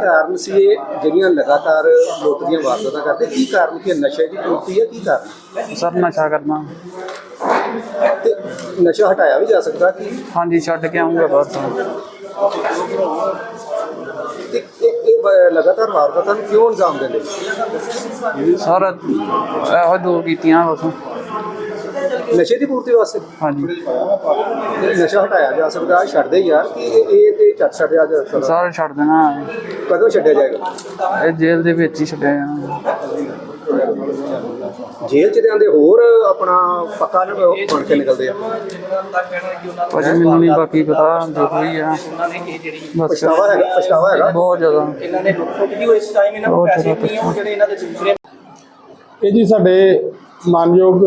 ਕਾਰਨ ਸੀ ਇਹ? ਜਿਹੜੀਆਂ ਲਗਾਤਾਰ ਲੁੱਟ ਦੀਆਂ ਵਾਰਦਾਤਾਂ ਕਰਦੇ ਕੀ ਕਾਰਨ ਕਿ ਨਸ਼ੇ ਦੀ ਪੂਰਤੀ ਹੈ ਕੀ ਕਾਰਨ ਸਰ ਨਸ਼ਾ ਕਰਨਾ। ਤੇ ਨਸ਼ਾ ਹਟਾਇਆ ਵੀ ਜਾ ਸਕਦਾ ਕਿ? ਹਾਂਜੀ ਛੱਡ ਕੇ ਆਉਂਗਾ ਬਸ ਤੇ। ਇਹ ਇਹ ਬ- ਲਗਾਤਾਰ ਵਾਰਦਾਤਾਂ ਨੂੰ ਕਿਉਂ ਅੰਜਾਮ ਦਿੰਦੇ? ਸਰ ਇਹੋ ਦੋ ਕੀਤੀਆਂ ਬਸ ਨਸ਼ੇ ਦੀ ਪੂਰਤੀ ਵਾਸਤੇ? ਹਾਂਜੀ। ਤੇ ਨਸ਼ਾ ਹਟਾਇਆ ਜਾ ਸਕਦਾ ਛੱਡਦੇ ਯਾਰ ਕਿ ਇਹ ਇਹ ਤੇ ਚੱਟ ਛੱਡਿਆ ਜਾ ਸਕਦਾ। ਸਰ ਛੱਡ ਦੇਣਾ। ਕਦੋਂ ਛੱਡਿਆ ਜਾਏਗਾ? ਇਹ ਜੇਲ੍ਹ ਦੇ ਵਿੱਚ ਹੀ ਛੱਡਿਆ ਜਾਣਾ। ਜੇਲ੍ਹ ਚ ਆਂਦੇ ਹੋਰ ਆਪਣਾ ਪੱਕਾ ਨਾ ਬਣ ਕੇ ਨਿਕਲਦੇ ਆ। ਭਾਜੀ ਮੈਨੂੰ ਨਹੀਂ ਬਾਕੀ ਪਤਾ ਜੋ ਕੋਈ ਆ। ਬਸ। ਪਛਤਾਵਾ ਹੈਗਾ ਪਛਤਾਵਾ ਹੈਗਾ। ਬਹੁਤ ਜ਼ਿਆਦਾ। ਇਹਨਾਂ ਨੇ ਦੀ ਹੋਈ ਇਸ ਟਾਈਮ ਇਹਨਾਂ ਕੋਲ ਬਹੁਤ ਪੈਸੇ ਜ਼ਿਆਦਾ ਨਹੀਂ ਆ ਜਿਹੜੇ ਇਹਨਾਂ ਦੇ ਦੂਸਰੇ ਇਹ ਜੀ ਸਾਡੇ ਮਾਨਯੋਗ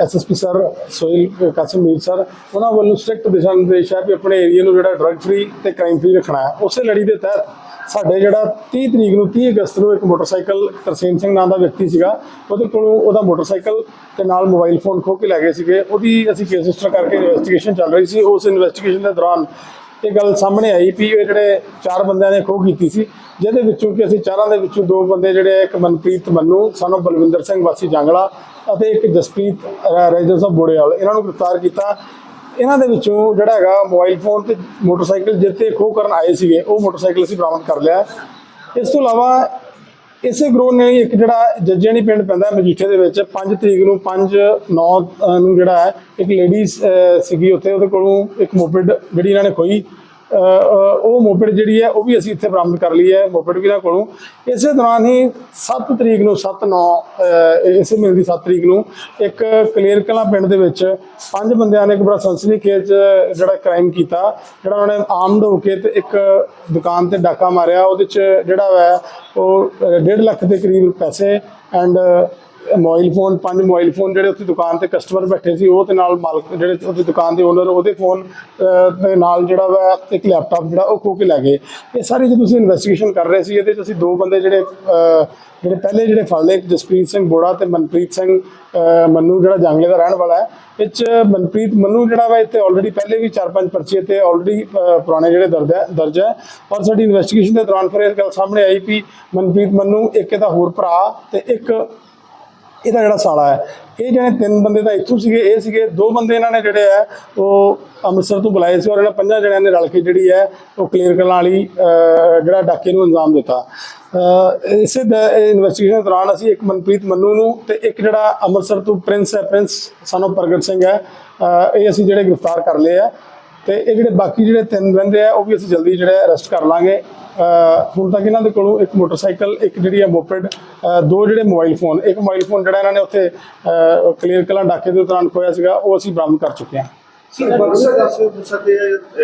SSP sir Sohail Qasim Mir sir, ਉਹਨਾਂ ਵੱਲੋਂ ਸਟ੍ਰਿਕਟ ਦਿਸ਼ਾ ਨਿਰਦੇਸ਼ ਹੈ ਕਿ ਆਪਣੇ ਏਰੀਆ ਨੂੰ ਜਿਹੜਾ ਡਰੱਗ ਫ੍ਰੀ ਤੇ ਕ੍ਰਾਈਮ ਫ੍ਰੀ ਰੱਖਣਾ ਹੈ। ਉਸੇ ਲੜੀ ਦੇ ਤਹਿਤ ਸਾਡੇ ਜਿਹੜਾ 30 ਤਰੀਕ ਨੂੰ 30 ਅਗਸਤ ਨੂੰ ਇੱਕ ਮੋਟਰਸਾਈਕਲ ਤਰਸੇਮ ਸਿੰਘ ਨਾਂ ਦਾ ਵਿਅਕਤੀ ਸੀਗਾ, ਉਹਦੇ ਕੋਲੋਂ ਉਹਦਾ ਮੋਟਰਸਾਈਕਲ ਤੇ ਨਾਲ ਮੋਬਾਈਲ ਫੋਨ ਖੋਹ ਕੇ ਲੈ ਗਏ ਸੀਗੇ। ਉਹਦੀ ਅਸੀਂ ਕੇਸ ਰਜਿਸਟਰ ਕਰਕੇ ਇਨਵੈਸਟੀਗੇਸ਼ਨ ਚੱਲ ਰਹੀ ਸੀ। ਉਸ ਇਨਵੈਸਟੀਗੇਸ਼ਨ ਦੇ ਦੌਰਾਨ ਇਹ ਗੱਲ ਸਾਹਮਣੇ ਆਈ ਵੀ ਇਹ ਜਿਹੜੇ ਚਾਰ ਬੰਦਿਆਂ ਨੇ ਖੋਹ ਕੀਤੀ ਸੀ, ਜਿਹਦੇ ਵਿੱਚੋਂ ਕਿ ਅਸੀਂ ਚਾਰਾਂ ਦੇ ਵਿੱਚੋਂ ਦੋ ਬੰਦੇ ਜਿਹੜੇ ਇੱਕ ਮਨਪ੍ਰੀਤ ਮੰਨੂ ਸਾਨੂੰ ਬਲਵਿੰਦਰ ਸਿੰਘ ਵਾਸੀ ਜਾਂਗਲਾ ਅਤੇ ਇੱਕ ਜਸਪ੍ਰੀਤ ਰੈਜੀਡੈਂਸ ਆਫ ਬੋੜੇਵਾਲ, ਇਹਨਾਂ ਨੂੰ ਗ੍ਰਿਫਤਾਰ ਕੀਤਾ। ਇਹਨਾਂ ਦੇ ਵਿੱਚੋਂ ਜਿਹੜਾ ਹੈਗਾ ਮੋਬਾਈਲ ਫੋਨ ਤੇ ਮੋਟਰਸਾਈਕਲ ਜਿੱਤੇ ਖੋਹ ਕਰਨ ਆਏ ਸੀਗੇ, ਉਹ ਮੋਟਰਸਾਈਕਲ ਅਸੀਂ ਬਰਾਮਦ ਕਰ ਲਿਆ। ਇਸ ਤੋਂ ਇਲਾਵਾ ਇਸੇ ਗਰੋਹ ਨੇ ਇੱਕ ਜਿਹੜਾ ਜੱਜਣੀ ਪਿੰਡ ਪੈਂਦਾ ਮਜੀਠੇ ਦੇ ਵਿੱਚ 5 ਤਰੀਕ ਨੂੰ 5 9 ਨੂੰ ਜਿਹੜਾ ਹੈ, ਇੱਕ ਲੇਡੀ ਸੀਗੀ ਉੱਥੇ, ਉਹਦੇ ਕੋਲੋਂ ਇੱਕ ਮੋਪਿਡ ਜਿਹੜੀ ਇਹਨਾਂ ਨੇ ਖੋਈ। ਉਹ ਮੋਪਿਡ ਜਿਹੜੀ ਹੈ, ਉਹ ਵੀ ਅਸੀਂ ਇੱਥੇ ਬਰਾਮਦ ਕਰ ਲਈ ਹੈ, ਮੋਪਿਡ ਵੀ ਇਹਨਾਂ ਕੋਲੋਂ। ਇਸੇ ਦੌਰਾਨ ਹੀ 7 ਤਰੀਕ ਨੂੰ 7 9 ਇਸੇ ਮਹੀਨੇ ਦੀ 7 ਤਰੀਕ ਨੂੰ ਇੱਕ ਕਲੀਅਰ ਕਲਾਂ ਪਿੰਡ ਦੇ ਵਿੱਚ ਪੰਜ ਬੰਦਿਆਂ ਨੇ ਇੱਕ ਬੜਾ ਸੰਸਨੀ ਖੇਜ ਜਿਹੜਾ ਕ੍ਰਾਈਮ ਕੀਤਾ, ਜਿਹੜਾ ਉਹਨਾਂ ਨੇ ਆਮਦ ਹੋ ਕੇ ਤੇ ਇੱਕ ਦੁਕਾਨ ਤੇ ਡਾਕਾ ਮਾਰਿਆ, ਉਹਦੇ ਚ ਜਿਹੜਾ ਹੈ ਉਹ 1.5 ਲੱਖ ਦੇ ਕਰੀਬ ਪੈਸੇ ਐਂਡ ਮੋਬਾਈਲ ਫੋਨ, ਪੰਜ ਮੋਬਾਈਲ ਫੋਨ ਜਿਹੜੇ ਉੱਥੇ ਦੁਕਾਨ ਤੇ ਕਸਟਮਰ ਬੈਠੇ ਸੀ, ਉਹ ਤੇ ਨਾਲ ਮਾਲਕ ਜਿਹੜੇ ਉਹਦੀ ਦੁਕਾਨ ਦੇ ਓਨਰ ਉਹਦੇ ਫੋਨ ਦੇ ਨਾਲ ਜਿਹੜਾ ਵਾ ਇੱਕ ਲੈਪਟਾਪ ਜਿਹੜਾ ਉਹ ਖੋ ਕੇ ਲੈ ਗਏ। ਇਹ ਸਾਰੀ ਜਦੋਂ ਅਸੀਂ ਇਨਵੈਸਟੀਗੇਸ਼ਨ ਕਰ ਰਹੇ ਸੀ, ਇਹਦੇ ਚ ਅਸੀਂ ਦੋ ਬੰਦੇ ਜਿਹੜੇ ਜਿਹੜੇ ਪਹਿਲੇ ਜਿਹੜੇ ਫੜ ਲਏ ਜਸਪ੍ਰੀਤ ਸਿੰਘ ਬੋੜਾ ਤੇ ਮਨਪ੍ਰੀਤ ਸਿੰਘ ਮੰਨੂ ਜਿਹੜਾ ਜੰਗਲੇ ਦਾ ਰਹਿਣ ਵਾਲਾ ਹੈ। ਇਹ 'ਚ ਮਨਪ੍ਰੀਤ, ਮੰਨੂ ਜਿਹੜਾ ਵਾ ਇੱਥੇ ਆਲਰੇਡੀ ਪਹਿਲੇ ਵੀ ਚਾਰ ਪੰਜ ਪਰਚੇ ਤੇ ਆਲਰੇਡੀ ਪੁਰਾਣੇ ਜਿਹੜੇ ਦਰਜ ਹੈ ਦਰਜ ਹੈ। ਪਰ ਸਾਡੀ ਇਨਵੈਸਟੀਗੇਸ਼ਨ ਦੇ ਦੌਰਾਨ ਫਿਰ ਇਹ ਗੱਲ ਸਾਹਮਣੇ ਆਈ ਵੀ ਮਨਪ੍ਰੀਤ, ਮੰਨੂ ਇੱਕ ਇਹਦਾ ਹੋਰ ਭਰਾ ਤੇ ਇੱਕ ਇਹਦਾ ਜਿਹੜਾ ਸਾਲਾ ਹੈ ਇਹ ਜਿਹੜੇ ਤਿੰਨ ਬੰਦੇ ਤਾਂ ਇੱਥੋਂ ਸੀਗੇ ਇਹ ਸੀਗੇ ਦੋ ਬੰਦੇ ਇਹਨਾਂ ਨੇ ਜਿਹੜੇ ਆ ਉਹ ਅੰਮ੍ਰਿਤਸਰ ਤੋਂ ਬੁਲਾਏ ਸੀ ਔਰ ਇਹਨਾਂ ਪੰਜਾਂ ਜਣਿਆਂ ਨੇ ਰਲ ਕੇ ਜਿਹੜੀ ਹੈ ਉਹ ਕਲੀਅਰ ਕਰਨ ਵਾਲੀ ਜਿਹੜਾ ਡਾਕੇ ਨੂੰ ਅੰਜਾਮ ਦਿੱਤਾ। ਅਹ, ਇਸੇ ਇਨਵੈਸਟੀਗੇਸ਼ਨ ਦੌਰਾਨ ਅਸੀਂ ਇੱਕ ਮਨਪ੍ਰੀਤ ਮੰਨੂ ਨੂੰ ਤੇ ਇੱਕ ਜਿਹੜਾ ਅੰਮ੍ਰਿਤਸਰ ਤੋਂ ਪ੍ਰਿੰਸ ਹੈ ਪ੍ਰਿੰਸ ਸਾਨੂੰ ਪ੍ਰਗਟ ਸਿੰਘ ਹੈ ਇਹ ਅਸੀਂ ਜਿਹੜੇ ਗ੍ਰਿਫਤਾਰ ਕਰ ਲਏ ਆ ਤੇ ਇਹ ਜਿਹੜੇ ਬਾਕੀ ਜਿਹੜੇ ਤਿੰਨ ਰਹਿੰਦੇ ਆ, ਉਹ ਵੀ ਅਸੀਂ ਜਲਦੀ ਜਿਹੜੇ ਅਰੈਸਟ ਕਰ ਲਾਂਗੇ। ਹੁਣ ਤੱਕ ਇਹਨਾਂ ਦੇ ਕੋਲੋਂ ਇੱਕ ਮੋਟਰਸਾਈਕਲ, ਇੱਕ ਜਿਹੜੀ ਹੈ ਮੋਪਿਡ ਦੋ ਜਿਹੜੇ ਮੋਬਾਈਲ ਫੋਨ ਇੱਕ ਮੋਬਾਈਲ ਫੋਨ ਜਿਹੜਾ ਇਹਨਾਂ ਨੇ ਉੱਥੇ ਕਲੀਅਰ ਕਲਾਂ ਡਾਕੇ ਦੇ ਦੌਰਾਨ ਖੋਇਆ ਸੀਗਾ, ਉਹ ਅਸੀਂ ਬਰਾਮਦ ਕਰ ਚੁੱਕੇ ਹਾਂ। ਦੱਸੋ ਹੋ ਸਕਦੇ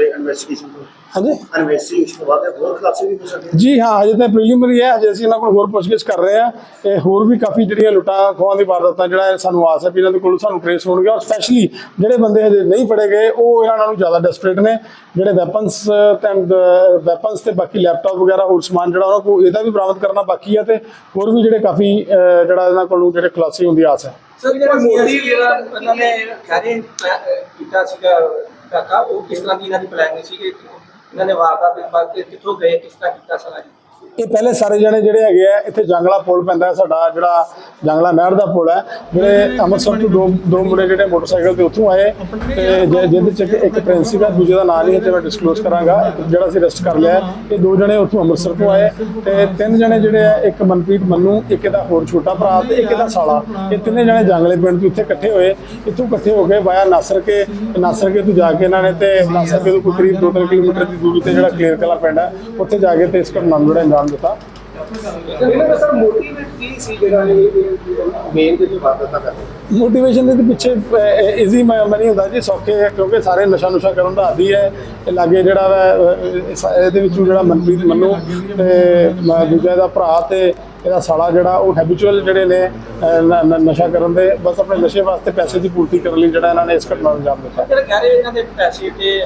ਇਨਵੈਸਟੀਗੇਸ਼ਨ ਤੋਂ। ਹਾਂਜੀ? ਇਨਵੈਸਟੀਗੇਸ਼ਨ ਤੋਂ ਬਾਅਦ ਹੋਰ ਖੁਲਾਸੇ ਵੀ ਹੋ ਸਕਦੇ ਜੀ ਹਾਂ ਅਜੇ ਤਾਂ ਪ੍ਰੀਲਿਮਿਨਰੀ ਹੈ ਅਜੇ ਅਸੀਂ ਇਹਨਾਂ ਕੋਲ ਹੋਰ ਪੁੱਛਗਿੱਛ ਕਰ ਰਹੇ ਹਾਂ। ਤੇ ਹੋਰ ਵੀ ਕਾਫੀ ਜਿਹੜੀਆਂ ਲੁੱਟਾਂ ਖੋਹਾਂ ਦੀ ਵਾਰਦਾਤਾਂ ਜਿਹੜਾ ਸਾਨੂੰ ਆਸ ਹੈ ਵੀ ਇਹਨਾਂ ਦੇ ਕੋਲ ਸਾਨੂੰ ਟ੍ਰੇਸ ਹੋਣਗੇ। ਔਰ ਸਪੈਸ਼ਲੀ ਜਿਹੜੇ ਬੰਦੇ ਹਜੇ ਨਹੀਂ ਫੜੇ ਗਏ ਉਹ ਇਹਨਾਂ ਨਾਲੋਂ ਜ਼ਿਆਦਾ ਡੈਸਪਰੇਟ ਨੇ। ਜਿਹੜੇ ਵੈਪਨਸ ਤੇ ਵੈਪਨਸ ਤੇ ਬਾਕੀ ਲੈਪਟਾਪ ਵਗੈਰਾ ਹੋਰ ਸਮਾਨ ਜਿਹੜਾ ਉਹਨਾਂ ਕੋਲ ਇਹਦਾ ਵੀ ਬਰਾਮਦ ਕਰਨਾ ਬਾਕੀ ਹੈ ਤੇ ਹੋਰ ਵੀ ਜਿਹੜੇ ਕਾਫੀ ਜਿਹੜਾ ਇਹਨਾਂ ਕੋਲੋਂ ਜਿਹੜੇ ਖੁਲਾਸੇ ਹੋਣ ਦੀ ਆਸ ਹੈ। ਸਰ ਜਿਹੜਾ ਮੋਦੀ ਜਿਹੜਾ ਇਹਨਾਂ ਨੇ ਖੈਰੇ ਕੀਤਾ ਸੀਗਾ ਕਾਕਾ ਉਹ ਕਿਸ ਤਰ੍ਹਾਂ ਦੀ ਇਹਨਾਂ ਦੀ ਪਲਾਨਿੰਗ ਸੀ ਕਿ ਇਹਨਾਂ ਨੇ ਵਾਰਦਾਤ ਦੇ ਬਾਅਦ ਕਿ ਕਿੱਥੋਂ ਗਏ ਕਿਸ ਤਰ੍ਹਾਂ ਕੀਤਾ ਸਾਰਾ ਜੀ ਇਹ ਪਹਿਲੇ ਸਾਰੇ ਜਣੇ ਜਿਹੜੇ ਹੈਗੇ ਆ, ਇੱਥੇ ਜੰਗਲਾ ਪੁਲ ਪੈਂਦਾ ਸਾਡਾ ਜਿਹੜਾ ਜੰਗਲਾ ਨਹਿਰ ਦਾ ਪੁਲ ਹੈ। ਜਿਹੜੇ ਅੰਮ੍ਰਿਤਸਰ ਤੋਂ ਦੋ ਦੋ ਮੁੰਡੇ ਜਿਹੜੇ ਮੋਟਰਸਾਈਕਲ ਤੇ ਉੱਥੋਂ ਆਏ, ਤੇ ਜਿ- ਜਿਹਦੇ ਚ ਇੱਕ- ਇੱਕ ਪ੍ਰਿੰਸ ਸੀਗਾ ਦੂਜੇ ਦਾ ਨਾਂ ਨਹੀਂ ਹੈ, ਤੇ ਮੈਂ ਡਿਸਕਲੋਜ਼ ਕਰਾਂਗਾ। ਜਿਹੜਾ ਅਸੀਂ ਰੈਸਟ ਕਰ ਲਿਆ ਇਹ ਦੋ ਜਣੇ ਉੱਥੋਂ ਅੰਮ੍ਰਿਤਸਰ ਤੋਂ ਆਏ, ਤੇ ਤਿੰਨ ਜਣੇ ਜਿਹੜੇ ਆ, ਇੱਕ ਮਨਪ੍ਰੀਤ ਮੰਨੂ, ਇੱਕ ਇਹਦਾ ਹੋਰ ਛੋਟਾ ਭਰਾ ਤੇ ਇੱਕ ਇਹਦਾ ਸਾਲਾ। ਇਹ ਤਿੰਨੇ ਜਣੇ ਜੰਗਲੇ ਪਿੰਡ ਤੋਂ ਇੱਥੇ ਇਕੱਠੇ ਹੋਏ, ਇੱਥੋਂ ਇਕੱਠੇ ਹੋ ਕੇ ਵਾਇਆ ਨਾਸਰ ਕੇ ਨਾਸਰ ਕੇ ਤੋਂ ਜਾ ਕੇ ਇਹਨਾਂ ਨੇ ਤੇ ਨਾਸਰ ਕੇ ਤੋਂ ਕਰੀਬ 2-3 ਕਿਲੋਮੀਟਰ ਦੀ ਦੂਰੀ ਤੇ ਜਿਹੜਾ ਕਲੀਅਰ ਕਲਾ ਪਿੰਡ ਹੈ, ਉੱਥੇ ਜਾ ਕੇ ਤੇ ਇਸ ਘਟਨਾ ਨੂੰ ਜਿਹੜਾ ਵਾਰਦਾਤਾਂ ਕਰਦੇ ਮੋਟੀਵੇਸ਼ਨ ਦੇ ਪਿੱਛੇ ਈਜ਼ੀ ਮਨੀ ਹੁੰਦਾ ਜੀ ਸੌਖੇ ਹੈ ਕਿਉਂਕਿ ਸਾਰੇ ਨਸ਼ਾ ਨੁਸ਼ਾ ਕਰਨ ਦਾ ਆਦੀ ਹੈ। ਲਾਗੇ ਜਿਹੜਾ ਵਾ ਇਹਦੇ ਵਿੱਚੋਂ ਜਿਹੜਾ ਮਨਪ੍ਰੀਤ ਮੰਨੂ ਤੇ ਮ- ਦੂਜਾ ਦਾ ਭਰਾ ਤੇ ਇਹਦਾ ਸਾਲਾ ਜਿਹੜਾ ਉਹ ਹੈਬਿਚੁਅਲ ਜਿਹੜੇ ਨੇ ਨਸ਼ਾ ਕਰਨ ਦੇ ਬਸ ਆਪਣੇ ਨਸ਼ੇ ਵਾਸਤੇ ਪੈਸੇ ਦੀ ਪੂਰਤੀ ਕਰਨ ਲਈ ਜਿਹੜਾ ਇਹਨਾਂ ਨੇ ਇਸ ਘਟਨਾ ਨੂੰ ਅੰਜਾਮ ਦਿੱਤਾ। ਜਿਹੜਾ ਕਹਿ ਰਹੇ ਇਹਨਾਂ ਦੇ ਪੈਸੇ ਤੇ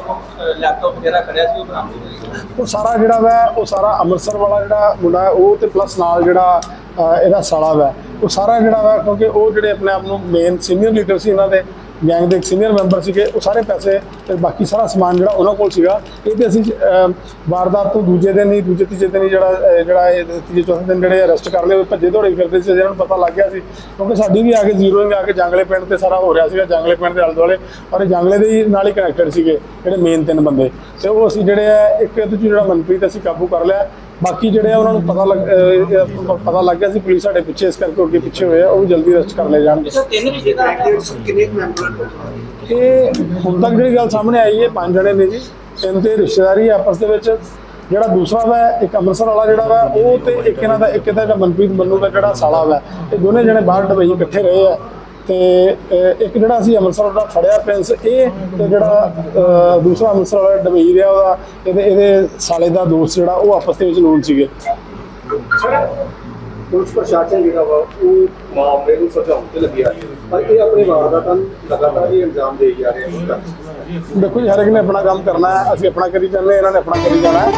ਲੈਪਟਾਪ ਵਗੈਰਾ ਖੜਿਆ ਸੀ ਉਹ ਬਰਾਮਦ ਉਹ ਸਾਰਾ ਜਿਹੜਾ ਵਾ ਉਹ ਸਾਰਾ ਅੰਮ੍ਰਿਤਸਰ ਵਾਲਾ ਜਿਹੜਾ ਮੁੰਡਾ ਉਹ ਤੇ ਪਲੱਸ ਨਾਲ ਜਿਹੜਾ ਇਹਦਾ ਸਾਲਾ ਵਾ। ਉਹ ਸਾਰਾ ਜਿਹੜਾ ਵਾ ਕਿਉਂਕਿ ਉਹ ਜਿਹੜੇ ਆਪਣੇ ਆਪ ਨੂੰ ਮੇਨ ਸੀਨੀਅਰ ਲੀਡਰ ਸੀ ਇਹਨਾਂ ਦੇ ਗੈਂਗ ਦੇ ਇੱਕ ਸੀਨੀਅਰ ਮੈਂਬਰ ਸੀਗੇ, ਉਹ ਸਾਰੇ ਪੈਸੇ ਤੇ ਬਾਕੀ ਸਾਰਾ ਸਮਾਨ ਜਿਹੜਾ ਉਹਨਾਂ ਕੋਲ ਸੀਗਾ, ਇਹ ਤੇ ਅਸੀਂ ਵਾਰਦਾਤ ਤੋਂ ਦੂਜੇ ਦਿਨ ਹੀ, ਦੂਜੇ ਤੀਜੇ ਦਿਨ ਹੀ ਜਿਹੜਾ ਜਿਹੜਾ ਇਹ ਤੀਜੇ ਚੌਥੇ ਦਿਨ ਜਿਹੜੇ ਅਰੈਸਟ ਕਰ ਲਏ, ਉਹ ਭੱਜੇ ਦੌੜੇ ਫਿਰਦੇ ਸੀ ਜਿਹਨਾਂ ਨੂੰ ਪਤਾ ਲੱਗ ਗਿਆ ਸੀ, ਕਿਉਂਕਿ ਸਾਡੀ ਵੀ ਆ ਕੇ ਜ਼ੀਰੋਇੰਗ ਆ ਕੇ ਜੰਗਲੇ ਪਿੰਡ ਤੇ ਸਾਰਾ ਹੋ ਰਿਹਾ ਸੀਗਾ, ਜੰਗਲੇ ਪਿੰਡ ਦੇ ਆਲੇ ਦੁਆਲੇ ਔਰ ਇਹ ਜੰਗਲੇ ਦੇ ਹੀ ਨਾਲ ਹੀ ਕਨੈਕਟਡ ਸੀਗੇ, ਜਿਹੜੇ ਮੇਨ ਤਿੰਨ ਬੰਦੇ। ਤੇ ਉਹ ਅਸੀਂ ਜਿਹੜੇ ਆ, ਇੱਕ ਇਹਦੇ ਜਿਹੜਾ ਮਨਪ੍ਰੀਤ ਅਸੀਂ ਕਾਬੂ ਕਰ ਲਿਆ ਬਾਕੀ ਜਿਹੜੇ ਆ ਉਹਨਾਂ ਨੂੰ ਪਤਾ ਲੱਗ ਪਤਾ ਲੱਗ ਗਿਆ ਸੀ ਪੁਲਿਸ ਸਾਡੇ ਪਿੱਛੇ ਇਸ ਕਰਕੇ ਅੱਗੇ ਪਿੱਛੇ ਹੋਏ ਆ ਉਹ ਵੀ ਜਲਦੀ ਅਰੈਸਟ ਕਰ ਲਏ ਜਾਣਗੇ ਸਰ ਤਿੰਨ ਵੀ ਜਿਹੜਾ ਕਿੰਨੇ ਮੈਂਬਰ ਇਹ ਹੁਣ ਤੱਕ ਜਿਹੜੀ ਗੱਲ ਸਾਹਮਣੇ ਆਈ ਹੈ ਪੰਜ ਜਣੇ ਨੇ ਜੀ ਤਿੰਨ ਤੇ ਰਿਸ਼ਤੇਦਾਰੀ ਆਪਸ ਦੇ ਵਿੱਚ ਜਿਹੜਾ ਦੂਸਰਾ ਵਾ ਇੱਕ ਅੰਮ੍ਰਿਤਸਰ ਵਾਲਾ ਜਿਹੜਾ ਵਾ ਉਹ ਤੇ ਇੱਕ ਇਹਨਾਂ ਦਾ ਇੱਕ ਇਹਦਾ ਜਿਹੜਾ ਮਨਪ੍ਰੀਤ ਮੰਨੂ ਦਾ ਜਿਹੜਾ ਸਾਲਾ ਵਾ ਇਹ ਦੋਨੇ ਜਣੇ ਬਾਹਰ ਡਬਈ ਇਕੱਠੇ ਰਹੇ ਆ। ਤੇ ਇੱਕ ਜਿਹੜਾ ਅਸੀਂ ਅੰਮ੍ਰਿਤਸਰ ਦਾ ਫੜਿਆ ਪ੍ਰਿੰਸ ਇਹ ਤੇ ਜਿਹੜਾ ਦੂਸਰਾ ਅੰਮ੍ਰਿਤਸਰ ਵਾਲਾ ਡਬਈ ਰਿਹਾ ਉਹਦਾ ਇਹਦੇ ਇਹਦੇ ਸਾਲੇ ਦਾ ਦੋਸਤ ਜਿਹੜਾ ਉਹ ਆਪਸ ਦੇ ਵਿੱਚ ਲੋਨ ਸੀਗੇ। ਪੁਲਿਸ ਪ੍ਰਸ਼ਾਸਨ ਜਿਹੜਾ ਵਾ ਉਹ ਮਾਮਲੇ ਨੂੰ ਸੁਲਝਾਉਣ ਤੇ ਲੱਗਿਆ ਪਰ ਇਹ ਆਪਣੇ ਵਾਰਦਾਤਾਂ ਨੂੰ ਲਗਾਤਾਰ ਹੀ ਅੰਜਾਮ ਦੇ ਜਾ ਰਹੇ ਹਨ ਦੇਖੋ ਜੀ ਹਰ ਇੱਕ ਨੇ ਆਪਣਾ ਕੰਮ ਕਰਨਾ ਹੈ ਅਸੀਂ ਆਪਣਾ ਕਰੀ ਜਾਂਦੇ ਇਹਨਾਂ ਨੇ ਆਪਣਾ ਕਰੀ ਜਾਣਾ ਹੈ।